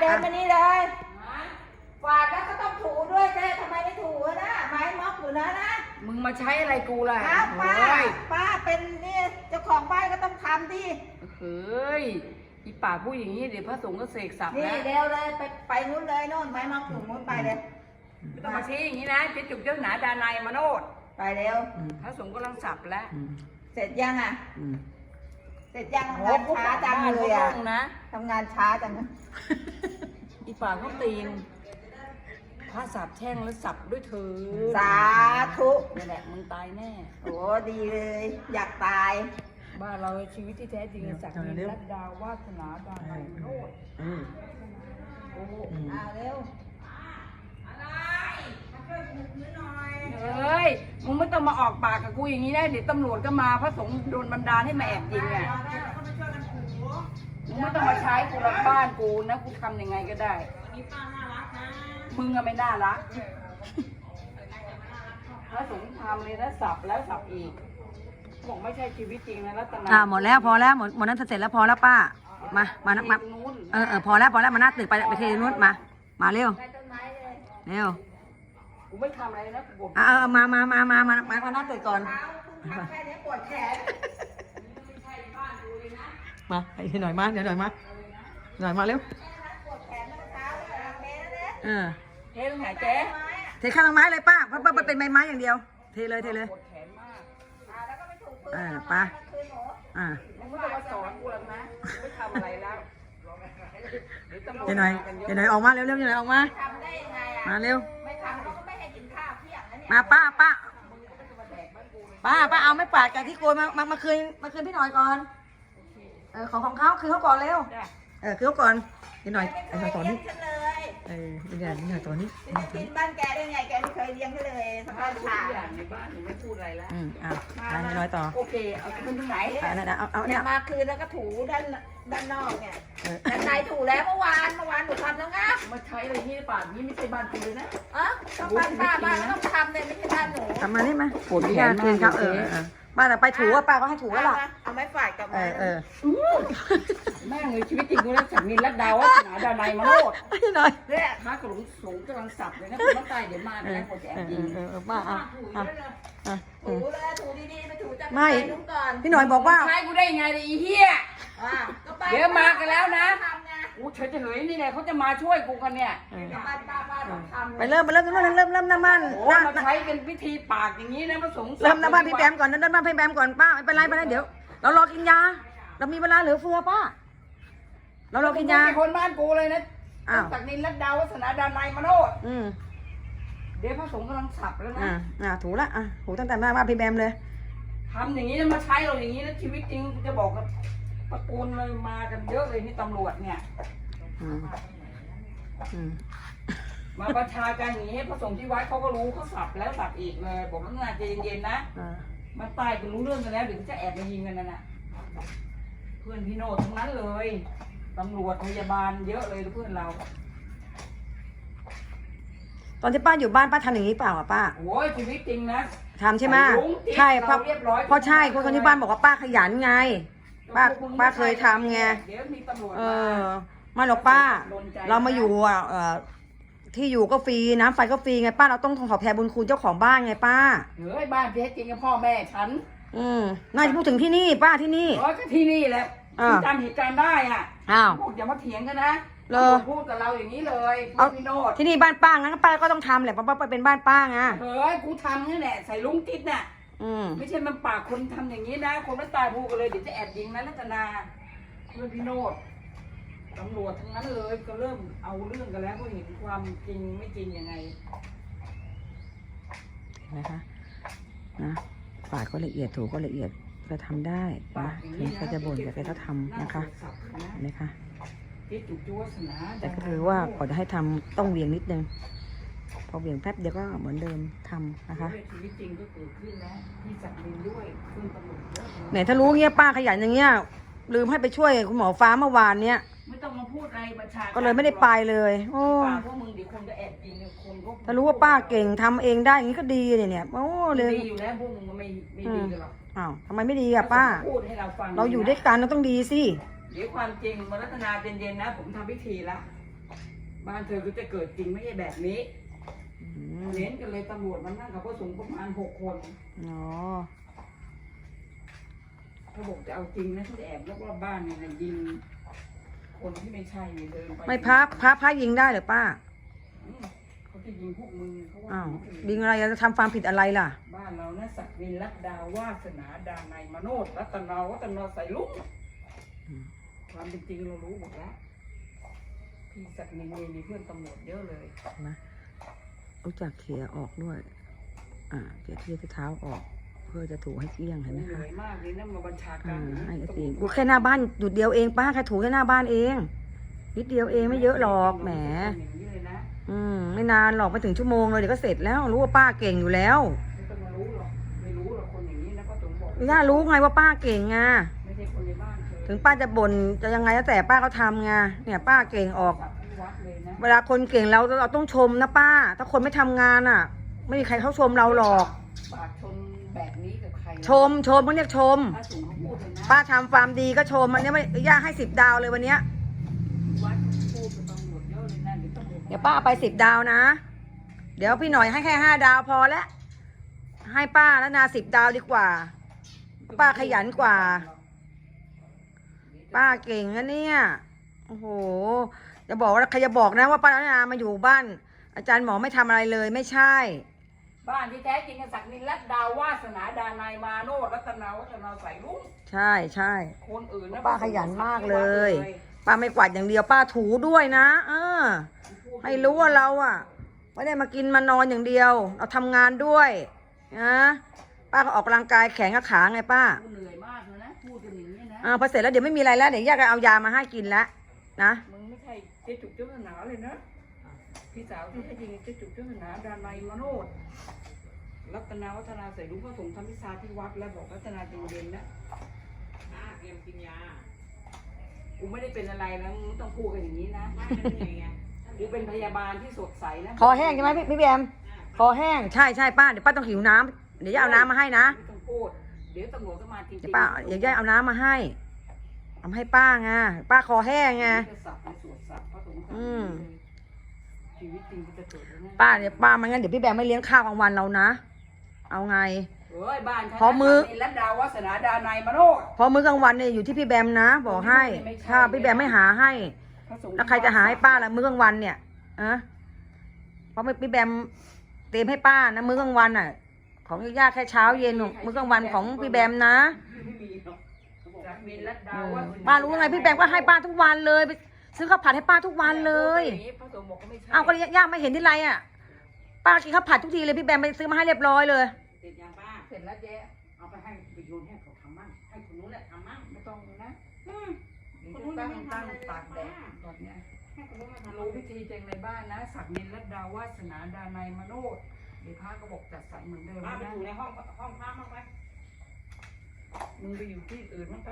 เดินมานี่เลยฝาดแล้วก็ต้องถูด้วยแกทำไมไม่ถูอะนะไม้ม็อกอยู่นะนะมึงมาใช้อะไรกูล่ะอ้าวป้าเฮ้ยป้าเป็นนี่เจ้าของบ้านก็ต้องทำดิเฮ้ยอีป่ากพูดอย่างนี้เดี๋ยวพระสงฆ์ก็เสกสับนี่นะเร็วเลยไปไปนู้นเลยโน่นไม้ม็อกอยู่นู้นไปเลย ไม่ต้องมาชี้อย่างนี้นะจะจุกเจ้าหนาดานายมาโนดไปเร็ว พระสงฆ์กำลังสับแล้ว เสร็จยังอะเส ร็จยังโอ้ทำงานพวกช้าจังบ้านเลเขายอะลงนะทำงานช้าจังนะอีป่ากเขาตีนพระสับแช่งแล้วสับด้วยเธอสาธุนี่แหละมึงตายแน่โอ้ดีเลย อยากตายบ้านเราชีวิตที่แท้จริงสักดินรัตดาวาสนาดานายมาโนดโอ้อ่าเร็ว เฮ้ย มึงไม่ ต้องมาออกปากกับกูอย่างนี้นะเดี๋ยวตำรวจก็มาพระสงฆ์โดนบันดาลให้มาแอบยิงอะมึงไม่ต้องมาใช้กูหลักบ้านกูนะกูทำยังไงก็ได้มึงอะไม่น่ารักพระสงฆ์ทำเลยนะสับแล้วสับอีกบอกไม่ใช่ชีวิตจริงนะรัตนาอ่าหมดแล้วพอแล้วหมดหมดนั้นเสร็จแล้วพอแล้วป้า มามานะมาตรงนู้นเออเออพอแล้วพอแล้วมาหน้าตึกไปไปเทนู้นมา มาเร็วได้ต้นไม้เลยเร็ว กูไม่ทำอะไรนะกูบอกอ่าเออมามามามามามามาหน้าตึกก่อนเท้าเพิ่งทำแค่นี้ปวดแขนมาไปหน่อยมาเดี๋ยวหน่อยมา หน่อยมาเร็ว ปวดแขนตั้งเท้าเลยอะเมย์นะเนี่ยเออเฮ้ยตรงไหนเจ๊ไม้อะเทข้างต้นไม้เลยป้าเพราะเพราะมันเป็นใบไม้อย่างเดียว เทเลยเทเลย ปวดแขนมากอ่าแล้วก็ไปถูกปืนเออเอาไป มาคืนหนูอ่ามึงไม่ต้องมาสอนกูหรอกนะกูไม่ทำอะไรแล้วเดี๋ยวตำรวจเดี๋ยวหน่อยมากันเยเดี๋ยวหน่อะอยออกมาเร็วเร็วเดี๋ยวหน่อยออกมา ทำได้ยังไงอะมาเร็ว มาป้าป้าป้าป้าเอาไม่ปาดกันที่โกยมามามาคืนมาคืนพี่หน่อยก่อน เออของของเขาคืนเขาก่อนเร็วจ้ะเออคืนเขาก่อนพี่หน่อยไม่ไอ้เคหน่อยยต่อเลี้ยนี้งฉันเลย เออพี่หน่อยพี่หน่อยต่อนี้จะไปกินบ้านแกได้ไงแกไม่เคยเลี้ยงฉันเลยสถ้าบายรู้ขาทุกอย่างในบ้านหนูไม่พูดอะไรแล้วอืมอะไปพี่หน่อยต่อโอเคเอาขึ้นตรงไหนอะนั่นน่ะเอาเอาเนี่เนี่ยยมาคืนแล้วก็ถูด้านด้านนอกเนี่ยเออด้านในถูแล้วเมื่อวานเมื่อวานหนูทำแล้วนะมาใช้อะไรที่ป่านนี้ไม่ใช่บ้านกูเลยนะเอ๋อก็บ้านป้าบ้านต้องทำเลยไม่ใช่บ้านหนูทำมานี่มาปวดแขนมากคืนเขาเลยเออเออ ป้าแต่ไปถูว่าป้าก็ให้ถูแล้วล่ะ เอาไม้ฝาดกลับเอมาอเออแม่งเลยชีวิตจริงกูแล้วจากนินรัตดาวัฒนาดานายมาโนดพี่หน่อยเนี่ยพระกระหลงสงฆ์กำลังสับเลยนะคุณต้องตายเดี๋ยวมาเอนะอคนจะแอเอบอยิงเออเออป้าอะอะอะถูเลยถูดีๆไปถูจากไม่นู้นก่อนพี่หน่อยบอกว่า ใช้กูได้ยังไงเนี่ยอีเหี้ย อ่าก็บ้นเดี๋ยวมากันแล้วนะ ทำ ไงอู้เฉยเฉยๆนี่เนี่ยเขาจะมาช่วยกูกันเนี่ยเออก็บ้านป้าป้าต้องทำไปเริ่มไปเริ่มตรงนู้นเริ่มเริ่มหน้าบ้านโอ้หน้ามาใช้เป็นพิธีปากอย่างนี้นะพระสงฆ์เริ่มหน้าบ้านพี่แบมก่อนเริ่มหน้าบ้านพี่แบมก่อนป้าไม่เป็นไรไม่เป็นไรเดี๋ยว เรารอกินยา เรามีเวลาเหลือเฟือป้า เรารอกินยามึงเป็คนบ้านกูเลยนะอ้าว จากนินรัตดาวัฒนาดานายมาโนดอืมเดี๋ยวพระสงฆ์กำลังสับแล้วนะอ่าอ่าถูละอะถูตั้งแต่หน้าบ้านพี่แบมเลยทำอย่างนี้นะมาใช้เราอย่างนี้นะชีวิตจริงจะบอกกับ ตระกูลเลยมากันเยอะเลยนี่ตำรวจเนี่ย อืมอืมมาประชาการอย่างนี้พระสงฆ์ที่วัดเขาก็รู้เขาสับแล้วสับอีกเลยบอกว่าน่าใจเย็นๆนะอ่ามันตายกันรู้เรื่องกันแล้วเดี๋ยวจะแอบมายิงกันนั่นน่ะเพื่อนพี่โนดทั้งนั้นเลยตำรวจพยาบาลเยอะเลยเพื่อนเราตอนที่ป้าอยู่บ้านป้าทำอย่างนี้เปล่าอะป้าโอ้ยชีวิตจริงนะ ทำใช่ไหมใส่ลุงติ๊กใช่เพราะเราเรียบร้อย เพราะใช่คนคนที่บ้านบอกว่าป้าขยันไง ป้าป้าเคยทำไง เดี๋ยวมีตำรวจเอมาอไม่หรอกป้าโดนใจเรามาอยู่อะเอ่อที่อยู่ก็ฟรีน้ำไฟก็ฟรีไงป้าเราต้องขอบแทนบุญคุณเจ้าของบ้านไงป้า เฮ้ยบ้านพี่จริงกับพ่อแม่ฉันอืมน่าจะพูดถึงที่นี่ป้าที่นี่เออก็ที่นี่แหละอ่า ที่จำเหตุการณ์ได้อะอ้าวพูดอย่ามาเถียงกันนะเหรอ พูดกับเราอย่างนี้เลยเอาพี่โนดที่นี่บ้านป้างั้นป้าก็ต้องทำแหละเพราะป้าเป็นบ้านป้าไง เฮ้ยกูทำนี่แหละใส่ลุงติดน่ะ อืมไม่ใช่มันปากคนทำอย่างนี้นะ คนไม่ตายพูดกันเลยเดี๋ยวจะแอบยิงนะรัตนาเพื่อนพี่โนดตำรวจทั้งนั้นเลยก็เริ่มเอาเรื่องกันแล้วก็เห็นความจริงไม่จริงยังไงนะคะนะปาดก็ละเอียดถูกก็ละเอียดก็ทำได้นะถึงก็จะบ่นแต่แกก็ทำนะคะเห็นไหมคะ ที่จุกจุวาสนาแต่ก็คือว่าก่อนจะให้ทำต้องเหวียงนิดนึง พอเหวียงแป๊บเดียวก็เหมือนเดิมทำนะคะชีวิตจริงก็เกิดขึ้นแล้วที่สักดินด้วยขึ้นตำรวจเยอะไหนถ้ารู้เงี้ยป้าขยันอย่างเงี้ยลืมให้ไปช่วยคุณหมอฟ้าเมื่อวานเนี้ยไม่ต้องมาพูดอะไรประชาก็เลยไม่ได้ไปเลย โอ้ปากพวกมึงเดี๋ยวคนก็แอบยิงเดี๋ยวคนก็ถ้ารู้ว่าป้าเก่งทำเองได้อย่างนี้ก็ดีเนี่ยเนี่ยโอ้เลยดีอยู่แล้วพวกมึงมันไม่ไม่ดีกันหรอกอ้าวทำไมไม่ดีอะป้า พูดให้เราฟังเราอยู่ด้วยกันเราต้องดีสิเดี๋ยวความจริงมารัตนาเย็นๆนะ ผมทำพิธีละบ้านเธอก็จะเกิดจริงไม่ใช่แบบนี้อืม เน้นกันเลยตำรวจมันนั่งกับพระสงฆ์ประมาณหกคนอ๋อเขาบอกจะเอาจริงนะที่แอบรอบๆบ้านเนี่ยนะยิง คนที่ไม่ใช่เนี่ยเดินไปไม่พระพระพระยิงได้เหรอป้าอืมเขาจะยิงพวกมึงเขาว่าอ้าวอย่างยินี้งอะไรจะทำความผิดอะไรล่ะ บ้านเรานะศักดินรัตดาวาสนาดานายมโนดรัตนาวัฒนาใส่ลุกอืม ความเป็นจริงเรารู้หมดแล้วพี่ศักดินเองมีเพื่อนตำรวจเยอะเลย นะ รู้จักเขี่ยออกด้วย อ่าเขี่ยที่เท้าออก เพื่อจะถูให้เกลี้ยงเห็นไหมเหนื่คะอยมากเลยนะมาบัญชาการอ่าอย่างนี้ให้ไอ้ตำรตีวจกูแค่หน้าบ้านหยุดเดียวเองป้าแค่ถูแค่หน้าบ้านเอง นิดเดียวเองไม่เยอะหรอกแหมอย่างนี้เลยนะอืมไม่นานหรอกไม่ถึงชั่วโมงเลยเดี๋ยวก็เสร็จแล้ว รู้ว่าป้าเก่งอยู่แล้วไม่ต้องมารู้หรอกไม่รู้หรอกคนอย่างนี้นะก็จงบอกย่ารู้ไงว่าป้าเก่งไงไม่ใช่คนในบ้านเธอถึงป้าจะบ่นจะยังไงแล้วแต่ป้าเขาทำไงเนี่ย ป้าเก่งออกสัตว์ที่วัด เลยนะเวลาคนเก่งเราเราต้องชมนะป้า ถ้าคนไม่ทำงานอะ ไม่มีใครเขาชมเราหรอก ปากชนแบบนี้กับใครนะชมชมเขาเรียกชม ถ้าสูงเขาพูดเลยนะป้าทำฟาร์มดีก็ชมมันเนี้ยไม่ย่าให้สิบดาวเลยวันเนี้ยวัดเขาพูดกับตำรวจเยอะเลยนะเดี๋ยวตำรวจเดี๋ยวป้าเอาไปสิบดาวนะ เดี๋ยวพี่หน่อยให้แค่ห้าดาวพอแล้วให้ป้าแล้วนาสิบดาวดีกว่า ป้าขยันกว่า ป้าเก่งนะเนี่ย โอ้โห จะบอกว่าใครจะบอกนะว่าป้ารัตนามาอยู่บ้าน อาจารย์หมอไม่ทำอะไรเลยไม่ใช่ บ้านที่แท้จริงกับศักดินรัตดาววาสนาดานายมาโนดรัตนาวัฒนาใส่ลุงใช่ใช่ คนอื่นนะป้าขยันมากเลย ป้าไม่กวาดอย่างเดียวป้าถูด้วยนะ เออ ให้รู้ว่าเราอะไม่ได้มากินมานอนอย่างเดียว เราทำงานด้วยนะป้าก็ออกกำลังกายแขนกับขาไงป้าเหนื่อยมากเลยนะพูดกันอย่างนี้นะอ่าพอเสร็จแล้วเดี๋ยวไม่มีอะไรแล้วเดี๋ยวย่าก็เอายามาให้กินแล้วนะ มึงไม่ใช่เจ๊จุกเจ้าสนาเลยนะ พี่สาวที่แท้จริงเจ๊จุกเจ้าสนาดานายมาโนดรัตนาวัฒนาใส่ลุงพระสงฆ์ทำพิซาที่วัดแล้วบอกรัตนาเย็นๆนะป้าเตรียมกินยา กูไม่ได้เป็นอะไรนะมึงต้องพูดกันอย่างนี้นะป้าเป็นยังไงกูเป็นพยาบาลที่สดใสนะคอแห้งใช่ไหมพี่พี่แบมคอแห้งใช่ใช่ป้าเดี๋ยวป้าต้องหิวน้ำเดี๋ยวย่าเอาน้ำมาให้นะไม่ต้องพูดเดี๋ยวตำรวจก็มาจริงๆเดี๋ยวป้าเดี๋ยวย่าเอาน้ำมาให้ เอามาให้ป้าไงป้าคอแห้งไงจะสับในสวดสับพระสงฆ์อืมชีวิตจริงก็จะเกิดแล้วนะป้าเดี๋ยวป้าไมันงั้นเดี๋ยวพี่แบมไม่เลี้ยงข้าวกลางวันเรานะ เอาไงเฮ้ยบ้านฉันพอมื้อเป็นรัตดาวัฒนาดานายมโนดเพราะมื้อกลางวันเนี่ยอยู่ที่พี่แบมนะ บอกให้ไม่ใช่ถ้าพี่แบมไม่หาให้พระสงฆ์แล้วใครจะหาให้ป้าล่ะมื้อกลางวันเนี่ยอะเพราะไม่พี่แบมเตรียมให้ป้านะมื้อกลางวันอะ ของย่าแค่เช้าเย็นมื้อกลางวันของพี่แบมนะ ไม่มีหรอก ป้ารู้ไงพี่แบมก็ให้ป้าทุกวันเลยไปซื้อข้าวผัดให้ป้าทุกวันเลยพระสงฆ์บอกก็ไม่ใช่เอาก็ย่าไม่เห็นที่ไรอะ ป้ากินข้าวผัดทุกทีเลยพี่แบมไปซื้อมาให้เรียบร้อยเลยเสร็จยังป้าเสร็จแล้วเจ๊เอาไปให้ไปโยนให้เขาทำมั่งให้คนนู้นแหละทำมั่งไม่ต้องนะอืมเดี๋ยวจะตั้งตั้งตากแดดก่อนเนี่ยให้คนนู้นมาทำรู้พิธีเจงในบ้านนะศักดินรัตดาวาสนาดานายมโนดเดี๋ยวพระก็บอกจัดสรรเหมือนเดิมป้าไปนะอยู่ในห้องห้องพักบ้างไหม มึงไปอยู่ที่อื่นมั้งไป